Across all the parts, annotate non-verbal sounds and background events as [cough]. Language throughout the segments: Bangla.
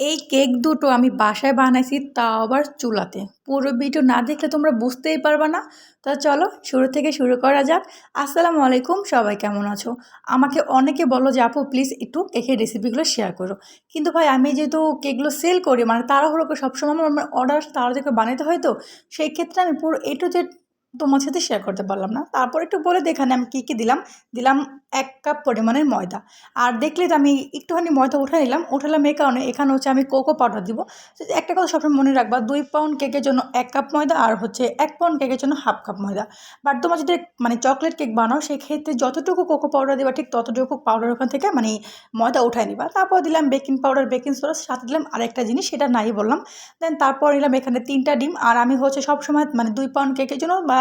এই কেক দুটো আমি বাসায় বানাইছি তাও আবার চুলাতে। পুরো ভিডিও না দেখলে তোমরা বুঝতেই পারবে না। তো চলো, শুরু থেকে শুরু করা যাক। আসসালামু আলাইকুম, সবাই কেমন আছো? আমাকে অনেকে বলো যে, আপু প্লিজ একটু কেকের রেসিপিগুলো শেয়ার করো। কিন্তু ভাই, আমি যেহেতু কেকগুলো সেল করি মানে তাড়াহুড়ো করে সবসময় আমার অর্ডার তাড়াতাড়ি করে বানাতে হয় তো, সেই ক্ষেত্রে আমি পুরো এ টু জেড তোমার সাথে শেয়ার করতে পারলাম না। তারপর একটু বলে দেখানে আমি কী কী দিলাম। দিলাম এক কাপ পরিমাণের ময়দা। আর দেখলে তো আমি একটুখানি ময়দা উঠে নিলাম, উঠালাম এই কারণে এখানে হচ্ছে আমি কোকো পাউডার দিব। একটা কথা সবসময় মনে রাখবা, দুই পাউন্ড কেকের জন্য এক কাপ ময়দা আর হচ্ছে এক পাউন্ড কেকের জন্য হাফ কাপ ময়দা। বাট তোমার যদি মানে চকলেট কেক বানাও, সেক্ষেত্রে যতটুকু কোকো পাউডার দেবা, ঠিক ততটুকু পাউডার ওখান থেকে মানে ময়দা উঠাই নিবা। তারপর দিলাম বেকিং পাউডার বেকিং সোডা সাথে দিলাম আরেকটা জিনিস, সেটা নাই বললাম। দেন তারপর নিলাম এখানে তিনটা ডিম। আর আমি হচ্ছে সবসময় মানে দুই পাউন্ড কেকের জন্য বা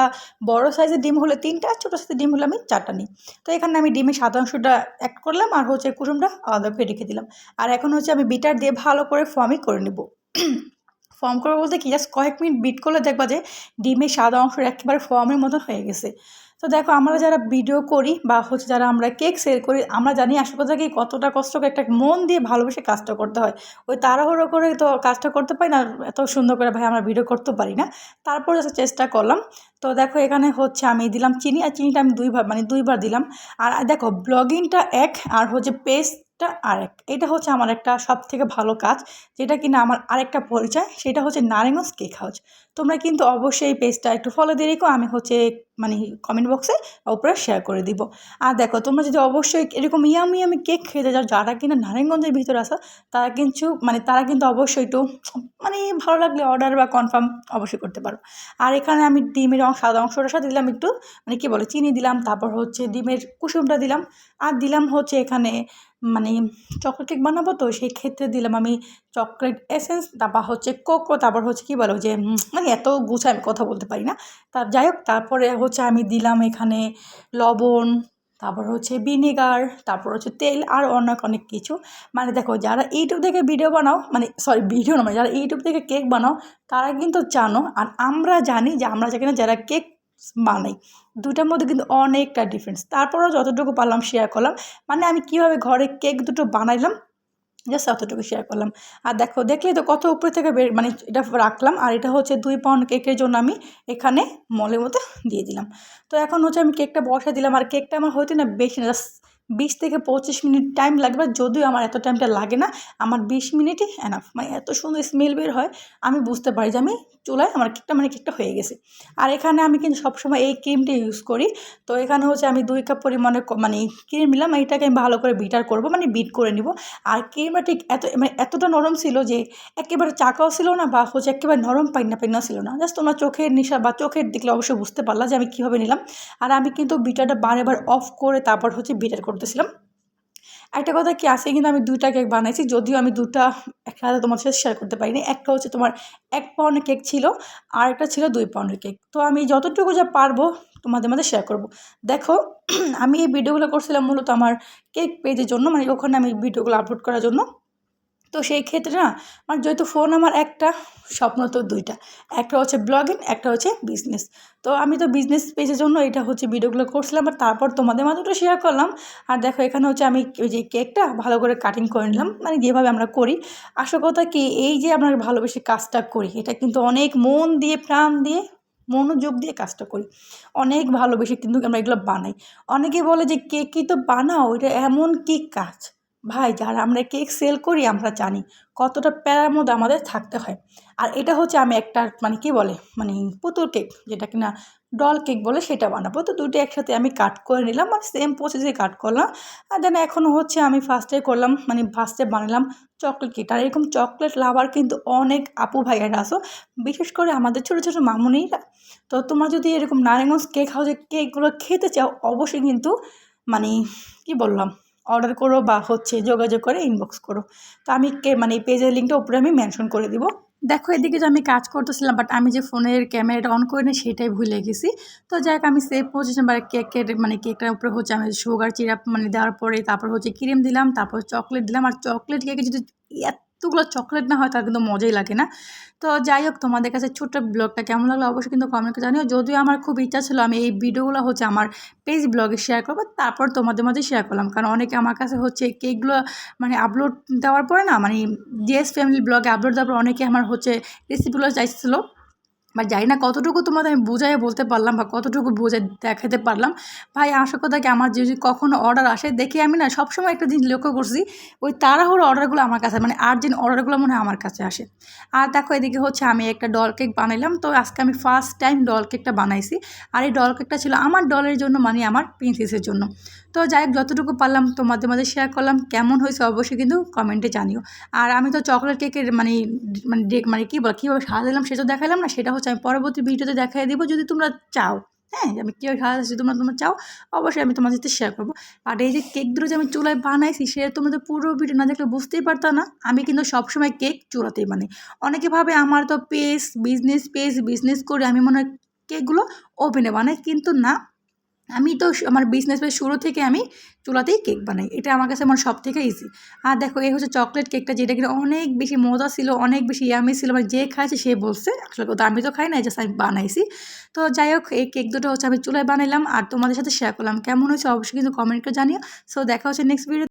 বড় সাইজের ডিম হলে তিনটা, ছোটো সাইজের ডিম হলে আমি চারটা নিই। তো এখানে আমি ডিমের সাদা অংশটা অ্যাড করলাম আর হচ্ছে কুসুমটা আলাদা করে রেখে দিলাম। আর এখন হচ্ছে আমি বিটার দিয়ে ভালো করে ফর্মই করে নেব। ফর্ম করব বলতে কি? জাস্ট কয়েক মিনিট বিট করলে দেখবা যে ডিমের সাদা অংশ একেবারে ফর্মের মতন হয়ে গেছে। তো দেখো আমরা যারা ভিডিও করি বা হচ্ছে যারা আমরা কেক সেল করি, আমরা জানি আসলে কথা কি কতটা কষ্ট একটা মন দিয়ে ভালোবেসে কাজটা করতে হয়। ওই তাড়াহুড়ো করে তো কাজটা করতে পারি না, এত সুন্দর করে ভাই আমরা ভিডিও করতে পারি না। তারপর চেষ্টা করলাম। তো দেখো এখানে হচ্ছে আমি দিলাম চিনি, আর চিনিটা আমি দুইবার মানে দুইবার দিলাম। আর দেখো ব্লগিংটা এক, আর হচ্ছে পেস্ট টা আরেক, এটা হচ্ছে আমার একটা সব থেকে ভালো কাজ, যেটা কিনা আমার আরেকটা পরিচয়, সেটা হচ্ছে নারায়ণগঞ্জ কেক হাউস। তোমরা কিন্তু অবশ্যই এই পেজটা একটু ফলো দিয়ে রেখো, আমি হচ্ছে মানে কমেন্ট বক্সে ওপরে শেয়ার করে দিব। আর দেখো, তোমরা যদি অবশ্যই এরকম ইয়াম ইয়ামি কেক খেতে যাও যারা কিনা নারায়ণগঞ্জের ভিতরে আসো তারা কিন্তু মানে তারা কিন্তু অবশ্যই একটু মানে ভালো লাগলে অর্ডার বা কনফার্ম অবশ্যই করতে পারো। আর এখানে আমি ডিমের সাদা অংশটার সাথে দিলাম একটু মানে কী বলে, চিনি দিলাম, তারপর হচ্ছে ডিমের কুসুমটা দিলাম, আর দিলাম হচ্ছে এখানে মানে চকলেট কেক বানাবো তো সেই ক্ষেত্রে দিলাম আমি চকলেট এসেন্স তারপর হচ্ছে কোকো তারপর হচ্ছে কী বলো যে মানে এত গুছায় আমি কথা বলতে পারি না। তা যাই হোক, তারপরে হচ্ছে আমি দিলাম এখানে লবণ, তারপর হচ্ছে ভিনেগার তারপর হচ্ছে তেল আর অনেক অনেক কিছু। মানে দেখো যারা ইউটিউব থেকে ভিডিও বানাও মানে সরি ভিডিও নয় যারা ইউটিউব থেকে কেক বানাও, তারা কিন্তু জানো আর আমরা জানি যে আমরা যেখানে যারা কেক বানাই দুটার মধ্যে কিন্তু অনেকটা ডিফারেন্স তারপরেও যতটুকু পারলাম শেয়ার করলাম। মানে আমি কীভাবে ঘরে কেক দুটো বানাইলাম জাস্ট অতটুকু শেয়ার করলাম। আর দেখো দেখলে তো কত উপরে থেকে বের মানে এটা রাখলাম। আর এটা হচ্ছে দুই পাউন্ড কেকের জন্য আমি এখানে মলের মতো দিয়ে দিলাম। তো এখন হচ্ছে আমি কেকটা বসা দিলাম। আর কেকটা আমার হয়তো না বেশি না জাস্ট বিশ থেকে পঁচিশ মিনিট টাইম লাগবে। যদিও আমার এত টাইমটা লাগে না, আমার বিশ মিনিটই এনাফ মানে এত সুন্দর স্মেল বের হয়, আমি বুঝতে পারি যে আমি চুলায় আমার কেকটা মানে কেকটা হয়ে গেছে। আর এখানে আমি কিন্তু সবসময় এই ক্রিমটা ইউজ করি। তো এখানে হচ্ছে আমি দুই কাপ পরিমাণে মানে ক্রিম নিলাম এইটাকে আমি ভালো করে বিটার করব মানে বিট করে নিব। আর ক্রিমটা ঠিক এত মানে এতটা নরম ছিল যে একেবারে চাকাও ছিল না বা হচ্ছে একেবারে নরম পাইনা পাইনা ছিল না। জাস্ট তোমার চোখের নিশা বা চোখের দেখলে অবশ্যই বুঝতে পারলাম যে আমি কীভাবে নিলাম। আর আমি কিন্তু বিটারটা বারে বার অফ করে তারপর হচ্ছে বিটার করতেছিলাম। একটা কথা কি আছে কিন্তু আমি দুইটা কেক বানাইছি, যদিও আমি দুটা একসাথে তোমার সাথে শেয়ার করতে পারিনি। একটা হচ্ছে তোমার এক পাউন্ডের কেক ছিল আর একটা ছিল দুই পাউন্ডের কেক তো আমি যতটুকু যা পারব তোমাদের মধ্যে শেয়ার করব। দেখো, [clears throat] আমি এই ভিডিওগুলো করছিলাম মূলত আমার কেক পেজের জন্য মানে ওখানে আমি ভিডিওগুলো আপলোড করার জন্য। তো সেই ক্ষেত্রে না আমার যেহেতু ফোন আমার একটা, স্বপ্ন তো দুইটা। একটা হচ্ছে ব্লগিং একটা হচ্ছে বিজনেস তো আমি তো বিজনেস পেজের জন্য এটা হচ্ছে ভিডিওগুলো করছিলাম, আর তারপর তোমাদের মাধ্যমে শেয়ার করলাম। আর দেখো, এখানে হচ্ছে আমি ওই যে কেকটা ভালো করে কাটিং করে নিলাম মানে যেভাবে আমরা করি। আসল কথা কি, এই যে আমরা ভালোবেসে কাজটা করি, এটা কিন্তু অনেক মন দিয়ে, প্রাণ দিয়ে, মনোযোগ দিয়ে কাজটা করি। অনেক ভালোবেসে কিন্তু আমরা এগুলো বানাই। অনেকে বলে যে, কেকই তো বানাও, এটা এমন কি কাজ ভাই, যারা আমরা কেক সেল করি, আমরা জানি কতটা প্যারার মধ্যে আমাদের থাকতে হয়। আর এটা হচ্ছে আমি একটা মানে কি বলে মানে পুতুল কেক, যেটা কিনা ডল কেক বলে সেটা বানাবো। তো দুটো একসাথে আমি কাট করে নিলাম মানে সেম প্রসেসে কাট করলাম। আর দেন এখনও হচ্ছে আমি ফার্স্টে করলাম মানে ফার্স্টে বানালাম চকলেট কেক আর এরকম চকলেট লাভার কিন্তু অনেক আপু ভাইয়ারা আসো বিশেষ করে আমাদের ছোটো ছোটো মামুনিরা। তো তোমরা যদি এরকম নারায়ণগঞ্জ কেক হাউসের কেকগুলো খেতে চাও, অবশ্যই কিন্তু মানে কি বললাম অর্ডার করো বা হচ্ছে যোগাযোগ করে ইনবক্স করো। তো আমি কে মানে এই পেজের লিঙ্কটা উপরে আমি মেনশন করে দিব। দেখো, এদিকে যে আমি কাজ করতেছিলাম বাট আমি যে ফোনের ক্যামেরাটা অন করে নিই সেটাই ভুলে গেছি। তো যাই আমি সেভ পজিশন বা কেকের মানে কেকটার উপরে হচ্ছে আমি সুগার চিরাপ মানে দেওয়ার পরে তারপর হচ্ছে ক্রিম দিলাম, তারপর চকলেট দিলাম। আর চকলেট কেকে যদি এত এতগুলো চকলেট না হয় তার কিন্তু মজাই লাগে না। তো যাই হোক, তোমাদের কাছে ছোট্ট ব্লগটা কেমন লাগল অবশ্যই কিন্তু কমেন্টে জানিও। যদিও আমার খুব ইচ্ছা ছিল আমি এই ভিডিওগুলো হচ্ছে আমার পেজ ব্লগে শেয়ার করব, তারপর তোমাদের মধ্যে শেয়ার করলাম। কারণ অনেকে আমার কাছে হচ্ছে কেকগুলো মানে আপলোড দেওয়ার পরে না মানে জিএস ফ্যামিলি ব্লগে আপলোড দেওয়ার পর অনেকে আমার হচ্ছে রেসিপিগুলো চাইছিলো। বা জানি না কতটুকু তোমাদের আমি বুঝাই বলতে পারলাম বা কতটুকু বুঝে দেখাতে পারলাম। ভাই, আশা কথা কি আমার যদি কখনো অর্ডার আসে, দেখি আমি না সবসময় একটা জিনিস লক্ষ্য করছি, ওই তাড়াহুড়ো অর্ডারগুলো আমার কাছে মানে আর্জেন্ট অর্ডারগুলো মনে হয় আমার কাছে আসে। আর দেখো, এদিকে হচ্ছে আমি একটা ডল কেক বানাইলাম, তো আজকে আমি ফার্স্ট টাইম ডল কেকটা বানাইছি। আর এই ডল কেকটা ছিল আমার ডলের জন্য মানে আমার প্রিন্সেসের জন্য। তো যাই হোক, যতটুকু পারলাম তোমাদের মাঝে শেয়ার করলাম, কেমন হয়েছে অবশ্যই কিন্তু কমেন্টে জানিও। আর আমি তো চকলেট কেকের মানে মানে ডে- মানে কী বল, কীভাবে সাজালাম সেটা দেখালাম না, সেটা হচ্ছে আমি পরবর্তী ভিডিওতে দেখাই দেবো যদি তোমরা চাও। হ্যাঁ আমি কীভাবে সাজাচ্ছি তোমরা তোমরা চাও, অবশ্যই আমি তোমাদের সাথে শেয়ার করব। আর এই যে কেকগুলো যে আমি চুলায় বানাইছি সেটা তোমরা তো পুরো ভিডিও না দেখলে বুঝতেই পারতো না, আমি কিন্তু সবসময় কেক চুলাতেই বানাই। অনেকে ভাবে আমার তো পেস বিজনেস পেস বিজনেস করে আমি মনে হয় কেকগুলো ওভেনে বানাই, কিন্তু না আমি তো আমার বিজনেস শুরু থেকে আমি চুলাতেই কেক বানাই। এটা আমার কাছে আমার সব থেকে ইজি আর দেখো, এই হচ্ছে চকলেট কেকটা যেটা কিন্তু অনেক বেশি মজা ছিল, অনেক বেশি ইয়ামি ছিল। মানে যে খাইছে সে বলছে, আসলে কথা আমি তো খাই না জাস্ট আমি বানাইছি। তো যাই হোক, এই কেক দুটো হচ্ছে আমি চুলায় বানাইলাম। আর তোমাদের সাথে শেয়ার করলাম। কেমন হয়েছে অবশ্যই কিন্তু কমেন্ট করে জানিও। সো দেখা হচ্ছে নেক্সট ভিডিও